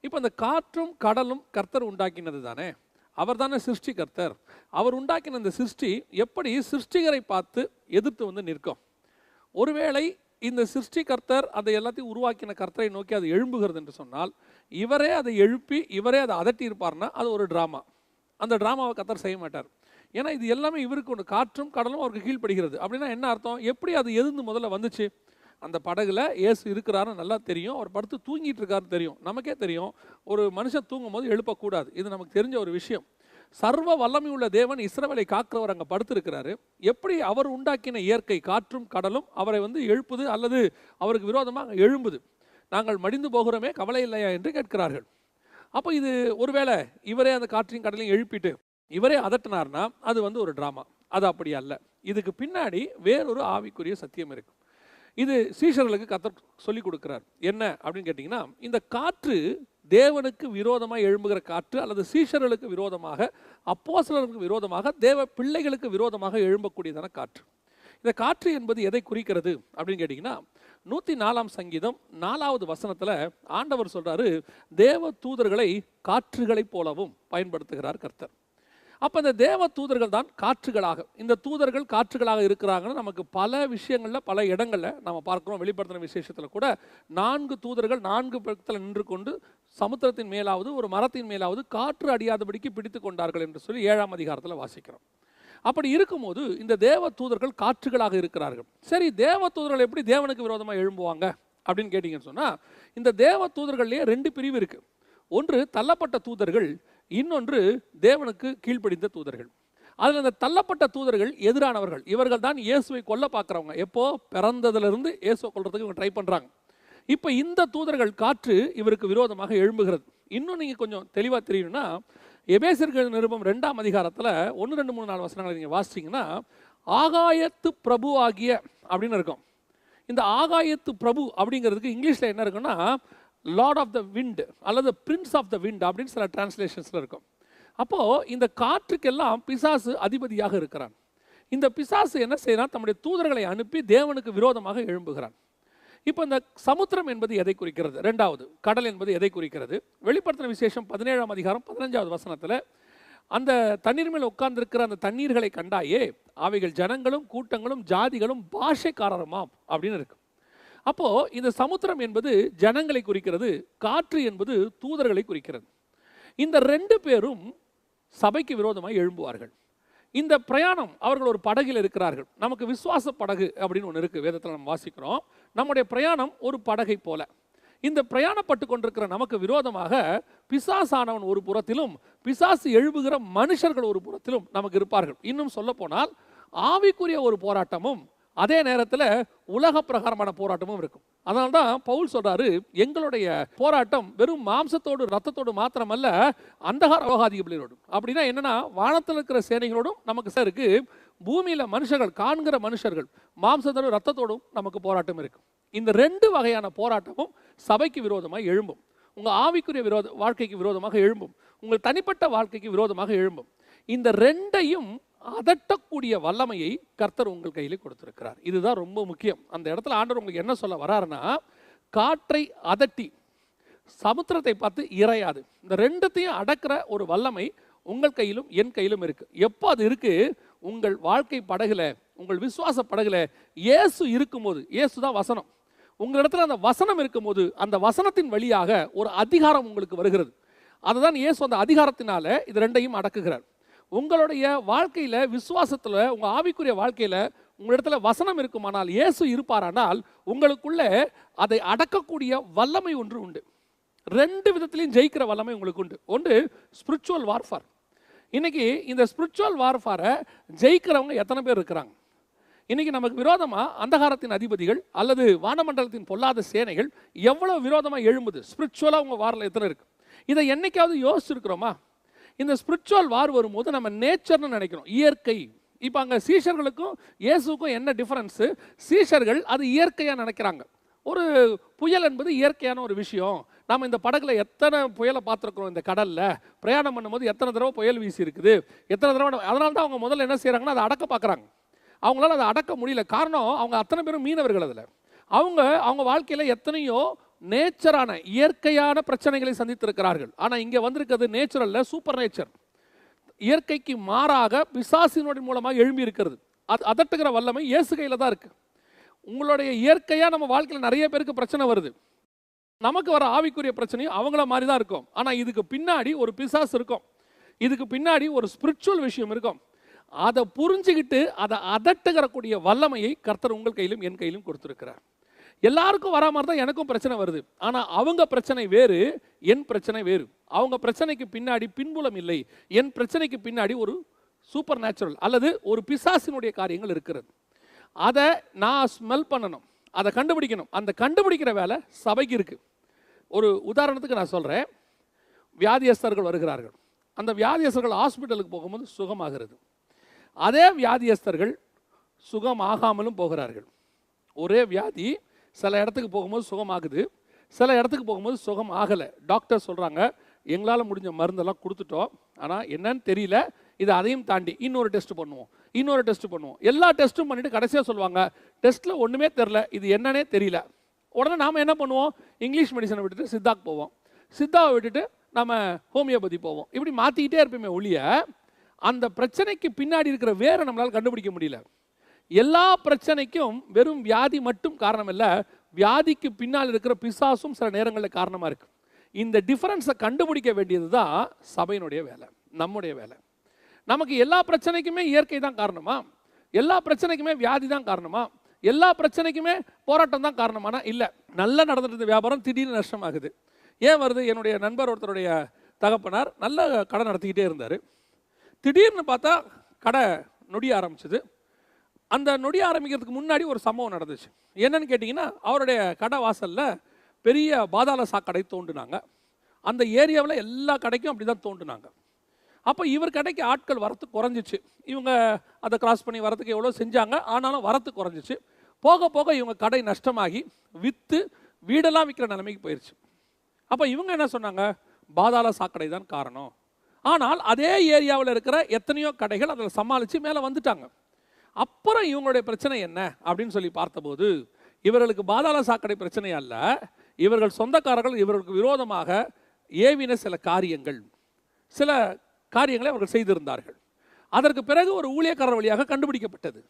இப்போ அந்த காற்றும் கடலும் கர்த்தர் உண்டாக்கினது தானே? அவர் தானே சிருஷ்டி கர்த்தர். அவர் உண்டாக்கின அந்த சிருஷ்டி எப்படி சிருஷ்டிகரை பார்த்து எதிர்த்து வந்து நிற்கும்? ஒருவேளை இந்த சிருஷ்டி கர்த்தர் அதை எல்லாத்தையும் உருவாக்கின கர்த்தரை நோக்கி அது எழும்புகிறது என்று சொன்னால் இவரே அதை எழுப்பி இவரே அதை அதட்டி இருப்பார்னா அது ஒரு ட்ராமா. அந்த ட்ராமாவை கர்த்தர் செய்ய மாட்டார். ஏன்னா இது எல்லாமே இவருக்கு ஒன்று காற்றும் கடலும் அவருக்கு கீழ்ப்படுகிறது. அப்படின்னா என்ன அர்த்தம்? எப்படி அது எதிர்ந்து முதல்ல வந்துச்சு? அந்த படகுல இயேசு இருக்கிறாருன்னு நல்லா தெரியும். அவர் படுத்து தூங்கிட்டு இருக்காருன்னு தெரியும். நமக்கே தெரியும். ஒரு மனுஷன் தூங்கும் போது எழுப்பக்கூடாது. இது நமக்கு தெரிஞ்ச ஒரு விஷயம். சர்வ வல்லமை உள்ள தேவன் இஸ்ரவேலை காக்கிறவர் அங்கே படுத்திருக்கிறாரு. எப்படி அவர் உண்டாக்கின இயற்கை காற்றும் கடலும் அவரை வந்து எழுப்புது அல்லது அவருக்கு விரோதமாக எழும்புது? நாங்கள் மடிந்து போகிறோமே கவலை இல்லையா என்று கேட்கிறார்கள். அப்போ இது ஒருவேளை இவரே அந்த காற்றையும் கடலையும் எழுப்பிட்டு இவரே அதட்டினார்னா அது வந்து ஒரு ட்ராமா அது அப்படி அல்ல. இதுக்கு பின்னாடி வேறொரு ஆவிக்குரிய சத்தியம் இருக்குது இது சீஷர்களுக்கு கத்தர் சொல்லி கொடுக்குறார். என்ன அப்படின்னு கேட்டிங்கன்னா இந்த காற்று தேவனுக்கு விரோதமாக எழும்புகிற காற்று அல்லது சீஷர்களுக்கு விரோதமாக அப்போஸ்தலருக்கு விரோதமாக தேவ பிள்ளைகளுக்கு விரோதமாக எழும்பக்கூடியதான காற்று. இந்த காற்று என்பது எதை குறிக்கிறது அப்படின்னு கேட்டிங்கன்னா நூற்றி நாலாம் சங்கீதம் நாலாவது வசனத்தில் ஆண்டவர் சொல்கிறாரு தேவ தூதர்களை காற்றுகளைப் போலவும் பயன்படுத்துகிறார் கர்த்தர். அப்போ இந்த தேவ தூதர்கள் தான் காற்றுகளாக. இந்த தூதர்கள் காற்றுகளாக இருக்கிறாங்கன்னு நமக்கு பல விஷயங்களில் பல இடங்களில் நம்ம பார்க்குறோம். வெளிப்படுத்தின விசேஷத்தில் கூட நான்கு தூதர்கள் நான்கு பக்கத்தில் நின்று கொண்டு சமுத்திரத்தின் மேலாவது ஒரு மரத்தின் மேலாவது காற்று அடியாதபடிக்கு பிடித்து கொண்டார்கள் என்று சொல்லி ஏழாம் அதிகாரத்தில் வாசிக்கிறோம். அப்படி இருக்கும்போது இந்த தேவ தூதர்கள் காற்றுகளாக இருக்கிறார்கள். சரி தேவ தூதர்கள் எப்படி தேவனுக்கு விரோதமாக எழும்புவாங்க அப்படின்னு கேட்டிங்கன்னு சொன்னால் இந்த தேவ தூதர்கள்லேயே ரெண்டு பிரிவு இருக்குது ஒன்று தள்ளப்பட்ட தூதர்கள் இன்னொன்று தேவனுக்கு கீழ்ப்படிந்த தூதர்கள். அதில் இந்த தள்ளப்பட்ட தூதர்கள் எதிரானவர்கள். இவர்கள் தான் இயேசுவை கொல்ல பார்க்குறவங்க. எப்போ? பிறந்ததுலேருந்து இயேசுவை கொள்றதுக்கு இவங்க ட்ரை பண்ணுறாங்க இப்போ இந்த தூதர்கள் காற்று இவருக்கு விரோதமாக எழும்புகிறது. இன்னும் நீங்கள் கொஞ்சம் தெளிவாக தெரியணும்னா எபேசர்கள் நிருபம் ரெண்டாம் அதிகாரத்தில் ஒன்று ரெண்டு மூணு நாலு வசனங்களை நீங்கள் வாசிச்சிங்கன்னா ஆகாயத்து பிரபு ஆகிய அப்படின்னு இருக்கும். இந்த ஆகாயத்து பிரபு அப்படிங்கிறதுக்கு இங்கிலீஷில் என்ன இருக்குன்னா லார்ட் ஆஃப் த விண்ட் அல்லது பிரின்ஸ் ஆஃப் த விண்ட் அப்படின்னு சில டிரான்ஸ்லேஷன்ஸில் இருக்கும். அப்போது இந்த காற்றுக்கெல்லாம் பிசாசு அதிபதியாக இருக்கிறான். இந்த பிசாசு என்ன செய்யறான் தம்முடைய தூதர்களை அனுப்பி தேவனுக்கு விரோதமாக எழும்புகிறான். இப்போ இந்த சமுத்திரம் என்பது எதை குறிக்கிறது? ரெண்டாவது கடல் என்பது எதை குறிக்கிறது? வெளிப்படுத்தின விசேஷம் பதினேழாம் அதிகாரம் பதினஞ்சாவது வசனத்தில் அந்த தண்ணீர் மேல் உட்கார்ந்திருக்கிற அந்த தண்ணீர்களை கண்டாயே அவைகள் ஜனங்களும் கூட்டங்களும் ஜாதிகளும் பாஷைக்காரருமாம் அப்படின்னு இருக்கு. அப்போது இந்த சமுத்திரம் என்பது ஜனங்களை குறிக்கிறது காற்று என்பது தூதர்களை குறிக்கிறது. இந்த ரெண்டு பேரும் சபைக்கு விரோதமாக எழும்புவார்கள். இந்த பிரயாணம் அவர்கள் ஒரு படகில் இருக்கிறார்கள். நமக்கு விசுவாச படகு அப்படின்னு ஒன்று இருக்குது வேதத்தில் நம்ம வாசிக்கிறோம். நம்முடைய பிரயாணம் ஒரு படகை போல. இந்த பிரயாணப்பட்டு கொண்டிருக்கிற நமக்கு விரோதமாக பிசாசானவன் ஒரு புறத்திலும் பிசாசு எழுபுகிற மனுஷர்கள் ஒரு புறத்திலும் நமக்கு இருப்பார்கள். இன்னும் சொல்ல போனால் ஆவிக்குரிய ஒரு போராட்டமும் அதே நேரத்தில் உலக பிரகாரமான போராட்டமும் இருக்கும். அதனால தான் பவுல் சொல்றாரு எங்களுடைய போராட்டம் வெறும் மாம்சத்தோடு ரத்தத்தோடு மாத்திரமல்ல அந்தகார ரோகாதிகளோடும் அப்படின்னா என்னன்னா வானத்தில் இருக்கிற சேனைகளோடும் நமக்கு சார் இருக்கு பூமியில் மனுஷர்கள் காண்கிற மனுஷர்கள் மாம்சத்தோடு ரத்தத்தோடும் நமக்கு போராட்டம் இருக்கும் இந்த ரெண்டு வகையான போராட்டமும் சபைக்கு விரோதமாக எழும்பும். உங்கள் ஆவிக்குரிய விரோத வாழ்க்கைக்கு விரோதமாக எழும்பும். உங்கள் தனிப்பட்ட வாழ்க்கைக்கு விரோதமாக எழும்பும். இந்த ரெண்டையும் அதட்டக்கூடிய வல்லமையை கர்த்தர் உங்கள் கையில் கொடுத்துருக்கிறார். இதுதான் ரொம்ப முக்கியம். அந்த இடத்துல ஆண்டவர் உங்களுக்கு என்ன சொல்ல வராருன்னா காற்றை அதட்டி சமுத்திரத்தை பார்த்து இறையாது. இந்த ரெண்டுத்தையும் அடக்கிற ஒரு வல்லமை உங்கள் கையிலும் என் கையிலும் இருக்கு. எப்போ அது இருக்கு? உங்கள் வாழ்க்கை படகுல உங்கள் விசுவாச படகுல இயேசு இருக்கும்போது இயேசு தான் வசனம். உங்களிடத்தில் அந்த வசனம் இருக்கும்போது அந்த வசனத்தின் வழியாக ஒரு அதிகாரம் உங்களுக்கு வருகிறது. அதுதான் இயேசு அந்த அதிகாரத்தினால இது ரெண்டையும் அடக்குகிறார். உங்களுடைய வாழ்க்கையில் விசுவாசத்தில் உங்கள் ஆவிக்குரிய வாழ்க்கையில் உங்களிடத்துல வசனம் இருக்குமானால் இயேசு இருப்பாரானால் உங்களுக்குள்ள அதை அடக்கக்கூடிய வல்லமை ஒன்று உண்டு. ரெண்டு விதத்திலையும் ஜெயிக்கிற வல்லமை உங்களுக்கு உண்டு. ஒன்று ஸ்பிரிச்சுவல் வார்ஃபார் இன்னைக்கு இந்த ஸ்பிரிச்சுவல் வார்ஃபாரை ஜெயிக்கிறவங்க எத்தனை பேர் இருக்கிறாங்க? இன்னைக்கு நமக்கு விரோதமாக அந்தகாரத்தின் அதிபதிகள் அல்லது வானமண்டலத்தின் பொல்லாத சேனைகள் எவ்வளோ விரோதமாக எழும்புது? ஸ்பிரிச்சுவலாக உங்கள் வாரில் எத்தனை இருக்குது இதை என்னைக்காவது யோசிச்சிருக்கிறோமா? இந்த ஸ்பிரிச்சுவல் வார் வரும்போது நம்ம நேச்சர்னு நினைக்கிறோம். இயற்கை. இப்போ அங்கே சீஷர்களுக்கும் இயேசுக்கும் என்ன டிஃப்ரென்ஸு சீஷர்கள் அது இயற்கையாக நினைக்கிறாங்க. ஒரு புயல் என்பது இயற்கையான ஒரு விஷயம். நாம் இந்த படகுல எத்தனை புயலை பார்த்துருக்குறோம் இந்த கடலில்? பிரயாணம் பண்ணும்போது எத்தனை தடவை புயல் வீசி இருக்குது எத்தனை தடவை அதனால தான் அவங்க முதல்ல என்ன செய்கிறாங்கன்னா அதை அடக்க பார்க்குறாங்க. அவங்களால அதை அடக்க முடியல. காரணம் அவங்க அத்தனை பேரும் மீனவர்கள் அதில். அவங்க அவங்க வாழ்க்கையில் எத்தனையோ நேச்சரான இயற்கையான பிரச்சனைகளை சந்தித்திருக்கிறார்கள். ஆனால் இங்கே வந்திருக்கிறது நேச்சுரல்ல சூப்பர் நேச்சர் இயற்கைக்கு மாறாக பிசாசினுடைய மூலமாக எழும்பி இருக்கிறது அது அதட்டுகிற வல்லமை இயேசு கையில் தான் இருக்குது உங்களுடைய இயற்கையாக நம்ம வாழ்க்கையில் நிறைய பேருக்கு பிரச்சனை வருது. நமக்கு வர ஆவிக்குரிய பிரச்சனையும் அவங்கள மாதிரி தான் இருக்கும். ஆனால் இதுக்கு பின்னாடி ஒரு பிசாஸ் இருக்கும். இதுக்கு பின்னாடி ஒரு ஸ்பிரிச்சுவல் விஷயம் இருக்கும். அதை புரிஞ்சுக்கிட்டு அதை அதட்டுகிறக்கூடிய வல்லமையை கர்த்தர் உங்கள் கையிலும் என் கையிலும் கொடுத்துருக்கிறார். எல்லாருக்கும் வரா மாதிரி தான் எனக்கும் பிரச்சனை வருது. ஆனால் அவங்க பிரச்சனை வேறு என் பிரச்சனை வேறு. அவங்க பிரச்சனைக்கு பின்னாடி பின்புலம் இல்லை. என் பிரச்சனைக்கு பின்னாடி ஒரு சூப்பர் நேச்சுரல் அல்லது ஒரு பிசாசினுடைய காரியங்கள் இருக்கிறது. அதை நான் ஸ்மெல் பண்ணணும். அதை கண்டுபிடிக்கணும். அந்த கண்டுபிடிக்கிற வேலை சபைக்கு இருக்குது ஒரு உதாரணத்துக்கு நான் சொல்கிறேன் வியாதியஸ்தர்கள் வருகிறார்கள். அந்த வியாதியஸ்தர்கள் ஹாஸ்பிட்டலுக்கு போகும்போது சுகமாகிறது. அதே வியாதியஸ்தர்கள் சுகமாகாமலும் போகிறார்கள். ஒரே வியாதி சில இடத்துக்கு போகும்போது சுகமாகுது. சில இடத்துக்கு போகும்போது சுகம் ஆகலை. டாக்டர் சொல்கிறாங்க எங்களால் முடிஞ்ச மருந்தெல்லாம் கொடுத்துட்டோம். ஆனால் என்னன்னு தெரியல. இது அதையும் தாண்டி இன்னொரு டெஸ்ட் பண்ணுவோம். இன்னொரு டெஸ்ட் பண்ணுவோம். எல்லா டெஸ்ட்டும் பண்ணிவிட்டு கடைசியாக சொல்லுவாங்க டெஸ்ட்டில் ஒன்றுமே தெரில இது என்னன்னே தெரியல. உடனே நாம் என்ன பண்ணுவோம்? இங்கிலீஷ் மெடிசனை விட்டுட்டு சித்தாக்கு போவோம். சித்தாவை விட்டுட்டு நம்ம ஹோமியோபதி போவோம். இப்படி மாற்றிக்கிட்டே இருப்போமே ஒழிய அந்த பிரச்சனைக்கு பின்னாடி இருக்கிற வேரை நம்மளால் கண்டுபிடிக்க முடியல. எல்லா பிரச்சனைக்கும் வெறும் வியாதி மட்டும் காரணம் இல்லை வியாதிக்கு பின்னால் இருக்கிற பிசாசும் சில நேரங்களில் காரணமாக இருக்கு. இந்த டிஃபரன்ஸை கண்டுபிடிக்க வேண்டியது தான் சபையினுடைய வேலை நம்முடைய வேலை. நமக்கு எல்லா பிரச்சனைக்குமே இயற்கை தான் காரணமா? எல்லா பிரச்சனைக்குமே வியாதி தான் காரணமா? எல்லா பிரச்சனைக்குமே போராட்டம் தான் காரணமானா? இல்லை. நல்லா நடந்துட்டு இருந்த வியாபாரம் திடீர்னு நஷ்டமாகுது. ஏன் வருது? என்னுடைய நண்பர் ஒருத்தருடைய தகப்பனார் நல்ல கடை நடத்திக்கிட்டே இருந்தார். திடீர்னு பார்த்தா கடை நொடிய ஆரம்பிச்சது. அந்த நொடி ஆரம்பிக்கிறதுக்கு முன்னாடி ஒரு சம்பவம் நடந்துச்சு. என்னன்னு கேட்டிங்கன்னா அவருடைய கடை வாசலில் பெரிய பாதாள சாக்கடை தோண்டுனாங்க. அந்த ஏரியாவில் எல்லா கடைக்கும் அப்படி தான் தோண்டுனாங்க. அப்போ இவர் கடைக்கு ஆட்கள் வரத்து குறைஞ்சிச்சு. இவங்க அதை கிராஸ் பண்ணி வரத்துக்கு எவ்வளோ செஞ்சாங்க ஆனாலும் வரத்து குறைஞ்சிச்சு. போக போக இவங்க கடை நஷ்டமாகி விற்று வீடெல்லாம் விற்கிற நிலைமைக்கு போயிடுச்சு அப்போ இவங்க என்ன சொன்னாங்க? பாதாள சாக்கடை தான் காரணம். ஆனால் அதே ஏரியாவில் இருக்கிற எத்தனையோ கடைகள் அதில் சமாளித்து மேலே வந்துட்டாங்க. அப்புறம் இவங்களுடைய பிரச்சனை என்ன அப்படின்னு சொல்லி பார்த்தபோது இவர்களுக்கு பாதாள சாக்கடை பிரச்சனை அல்ல. இவர்கள் சொந்தக்காரர்கள் இவர்களுக்கு விரோதமாக ஏவின சில காரியங்கள். சில காரியங்களை அவர்கள் செய்திருந்தார்கள். அதற்கு பிறகு ஒரு ஊழியக்காரர் வழியாக கண்டுபிடிக்கப்பட்டது.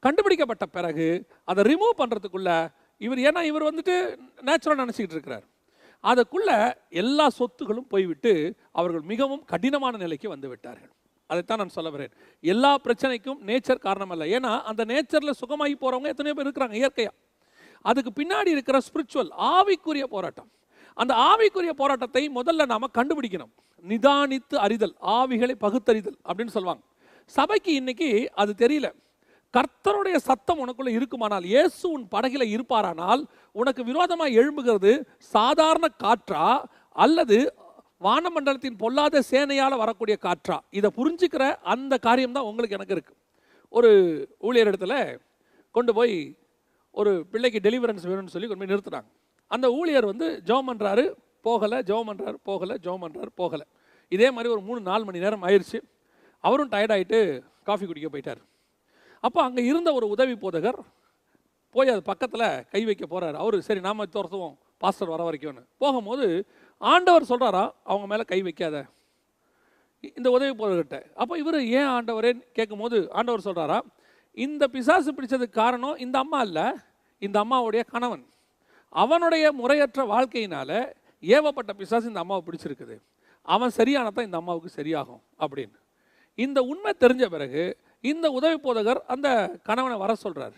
கண்டுபிடிக்கப்பட்ட பிறகு அதை ரிமூவ் பண்ணுறதுக்குள்ள இவர் ஏன்னா இவர் வந்துட்டு நேச்சுரல் நினச்சிக்கிட்டு இருக்கிறார். அதுக்குள்ள எல்லா சொத்துகளும் போய்விட்டு அவர்கள் மிகவும் கடினமான நிலைக்கு வந்து விட்டார்கள். அதைத்தான் நான் சொல்ல வரேன். எல்லா பிரச்சனைக்கும் நேச்சர் காரணம் அல்ல ஏன்னா அந்த நேச்சரில் சுகமாகி போகிறவங்க எத்தனையோ பேர் இருக்கிறாங்க இயற்கையாக அதுக்கு பின்னாடி இருக்கிற ஸ்பிரிச்சுவல் ஆவிக்குரிய போராட்டம். அந்த ஆவிக்குரிய போராட்டத்தை முதல்ல நாம கண்டுபிடிக்கணும். நிதானித்து அறிதல் ஆவிகளை பகுத்தறிதல் அப்படின்னு சொல்லுவாங்க. சபைக்கு இன்னைக்கு அது தெரியல. கர்த்தருடைய சத்தம் உனக்குள்ள இருக்குமானால் இயேசு உன் படகில இருப்பாரானால் உனக்கு விரோதமாக எழும்புகிறது சாதாரண காற்றா அல்லது வானமண்டலத்தின் பொல்லாத சேனையால் வரக்கூடிய காற்றா. இதை புரிஞ்சுக்கிற அந்த காரியம் தான் உங்களுக்கு எனக்கு இருக்குது ஒரு ஊழியர் இடத்துல கொண்டு போய் ஒரு பிள்ளைக்கு டெலிவரன்ஸ் வேணும்னு சொல்லி கொண்டு போய் நிறுத்துகிறாங்க அந்த ஊழியர் வந்து ஜோம் பண்ணுறாரு போகலை ஜோம் பண்ணுறாரு போகலை ஜோம் பண்ணுறாரு போகலை. இதே மாதிரி ஒரு மூணு நாலு மணி நேரம் ஆயிடுச்சு அவரும் டயர்டாயிட்டு காஃபி குடிக்க போயிட்டார். அப்போ அங்கே இருந்த ஒரு உதவி போதகர் போய் அது பக்கத்தில் கை வைக்க போகிறார் அவர் சரி நாம துரத்துவோம். பாஸ்டர் வர வரைக்கும்னு. போகும்போது ஆண்டவர் சொல்கிறாரா அவங்க மேலே கை வைக்காத. இந்த உதவி போதகர்கிட்ட அப்போ இவர் ஏன் ஆண்டவரேன்னு கேட்கும்போது ஆண்டவர் சொல்கிறாரா இந்த பிசாசு பிடிச்சதுக்கு காரணம் இந்த அம்மா இல்லை இந்த அம்மாவுடைய கணவன். அவனுடைய முறையற்ற வாழ்க்கையினால ஏவப்பட்ட பிசாசு இந்த அம்மாவை பிடிச்சிருக்குது. அவன் சரியானதான் இந்த அம்மாவுக்கு சரியாகும் அப்படின்னு. இந்த உண்மை தெரிஞ்ச பிறகு இந்த உதவி போதகர் அந்த கணவனை வர சொல்கிறார்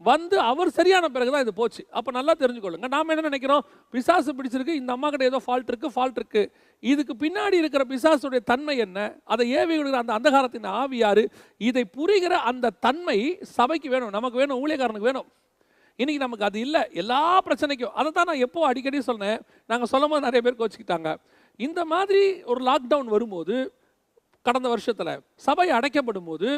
வந்து அவர் சரியான பிறகு தான் இது போச்சு. அப்போ நல்லா தெரிஞ்சுக்கொள்ளுங்க. நாம் என்ன நினைக்கிறோம்? பிசாசு பிடிச்சிருக்கு இந்த அம்மா கிட்ட ஏதோ ஃபால்ட் இருக்குது ஃபால்ட் இருக்குது இதுக்கு பின்னாடி இருக்கிற பிசாசுடைய தன்மை என்ன? அதை ஏவி விடுகிற அந்த அந்தகாரத்தின் ஆவியார் இதை புரிகிற அந்த தன்மை சபைக்கு வேணும். நமக்கு வேணும் ஊழியக்காரனுக்கு வேணும். இன்னைக்கு நமக்கு அது இல்லை. எல்லா பிரச்சனைக்கும். அதை தான் நான் எப்போ அடிக்கடி சொன்னேன். நாங்கள் சொல்லும் போது நிறைய பேர் கோச்சிக்கிட்டாங்க. இந்த மாதிரி ஒரு லாக்டவுன் வரும்போது கடந்த வருஷத்தில் சபை அடைக்கப்படும் போது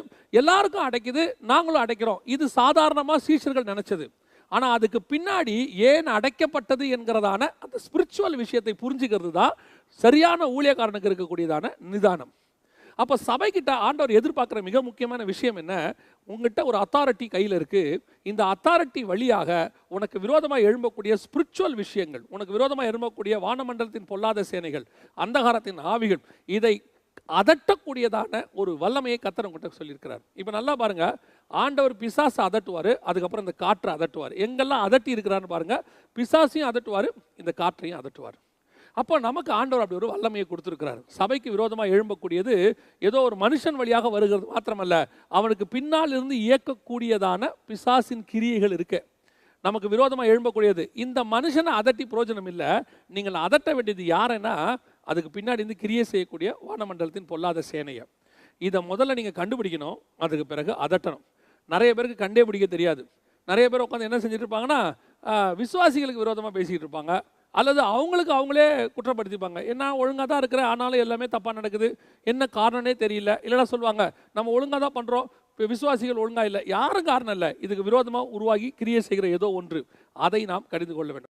எல்லாருக்கும் அடைக்குது நாங்களும் அடைக்கிறோம். இது சாதாரணமாக சீஷர்கள் நினச்சது. ஆனால் அதுக்கு பின்னாடி ஏன் அடைக்கப்பட்டது என்கிறதான அந்த ஸ்பிரிச்சுவல் விஷயத்தை புரிஞ்சுக்கிறது தான் சரியான ஊழியக்காரனுக்கு இருக்கக்கூடியதான நிதானம். அப்போ சபைக்கிட்ட ஆண்டவர் எதிர்பார்க்குற மிக முக்கியமான விஷயம் என்ன? உங்ககிட்ட ஒரு அத்தாரிட்டி கையில் இருக்குது இந்த அத்தாரிட்டி வழியாக உனக்கு விரோதமாக எழும்பக்கூடிய ஸ்பிரிச்சுவல் விஷயங்கள் உனக்கு விரோதமாக எழும்பக்கூடிய வானமண்டலத்தின் பொல்லாத சேனைகள் அந்தகாரத்தின் ஆவிகள் இதை அதட்டக்கூடியதான ஒரு வல்லமையை கத்தர் உங்கள்கிட்ட சொல்லியிருக்கிறார். இப்போ நல்லா பாருங்க ஆண்டவர் பிசாசை அதட்டுவார் அதுக்கப்புறம் இந்த காற்றை அதட்டுவார். எங்கெல்லாம் அதட்டி இருக்கிறான்னு பாருங்க பிசாசையும் அதட்டுவார் இந்த காற்றையும் அதட்டுவார். அப்போ நமக்கு ஆண்டவர் அப்படி ஒரு வல்லமையை கொடுத்துருக்கிறார். சபைக்கு விரோதமாக எழும்பக்கூடியது ஏதோ ஒரு மனுஷன் வழியாக வருகிறது மாத்திரமல்ல அவனுக்கு பின்னால் இருந்து இயக்கக்கூடியதான பிசாசின் கிரியைகள் இருக்கு. நமக்கு விரோதமாக எழும்பக்கூடியது. இந்த மனுஷனை அதட்டி பிரயோஜனம் இல்லை நீங்கள் அதட்ட வேண்டியது யாருன்னா அதுக்கு பின்னாடி இருந்து கிரியை செய்யக்கூடிய வானமண்டலத்தின் பொல்லாத சேனையை. இதை முதல்ல நீங்கள் கண்டுபிடிக்கணும் அதுக்கு பிறகு அதட்டணும். நிறைய பேருக்கு கண்டே பிடிக்க தெரியாது. நிறைய பேர் உட்காந்து என்ன செஞ்சுட்டு இருப்பாங்கன்னா விசுவாசிகளுக்கு விரோதமாக பேசிக்கிட்டு இருப்பாங்க. அல்லது அவங்களுக்கு அவங்களே குற்றப்படுத்திப்பாங்க. என்ன ஒழுங்காக தான் இருக்கிற ஆனாலும் எல்லாமே தப்பாக நடக்குது. என்ன காரணம்னே தெரியல. இல்லைன்னா சொல்லுவாங்க நம்ம ஒழுங்காக தான் பண்ணுறோம் இப்போ விசுவாசிகள் ஒழுங்காக இல்லை. யாரும் காரணம் இல்லை. இதுக்கு விரோதமாக உருவாகி கிரியை செய்கிற ஏதோ ஒன்று. அதை நாம் கடிந்து கொள்ள வேண்டும்.